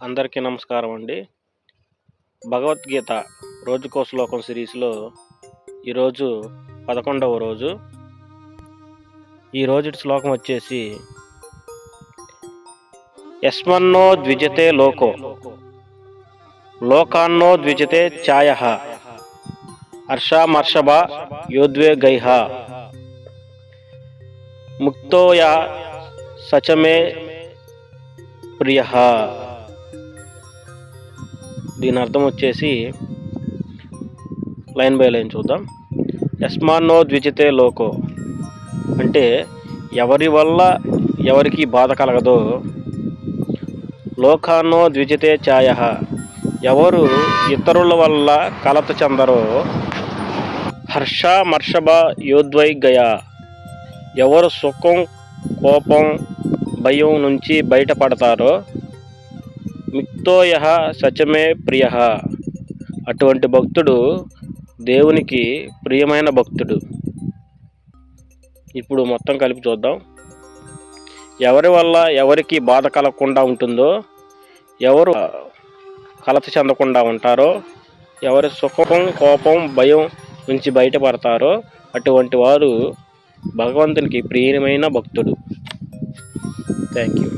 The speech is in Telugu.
అందరికీ నమస్కారం అండి. భగవద్గీత రోజుకో శ్లోకం సిరీస్లో ఈరోజు పదకొండవ రోజు. ఈ రోజు శ్లోకం వచ్చేసి యస్మన్నో ద్విజతే లోకో లోకాన్నో ద్విజతే ఛాయ హర్షామర్షభ యోద్వే గైహ ముక్తోయ సచమే ప్రియ. దీని అర్థం వచ్చేసి లైన్ బై లైన్ చూద్దాం. యస్మాన్నో ద్విజితే లోకో. అంటే ఎవరి వల్ల ఎవరికి బాధ కలగదో. లోకాన్నో ద్విజితే ఛాయ. ఎవరు ఇతరుల వల్ల కలత చెందరో. హర్ష మర్షభ యోద్వై గయ. ఎవరు సుఖం కోపం భయం నుంచి బయటపడతారో భక్తోయ సచమే ప్రియ. అటువంటి భక్తుడు దేవునికి ప్రియమైన భక్తుడు. ఇప్పుడు మొత్తం కలిపి చూద్దాం. ఎవరి వల్ల ఎవరికి బాధ కలగకుండా ఉంటుందో ఎవరు కలత చెందకుండా ఉంటారో ఎవరి సుఖం కోపం భయం నుంచి బయటపడతారో అటువంటి వారు భగవంతునికి ప్రియమైన భక్తుడు. Thank you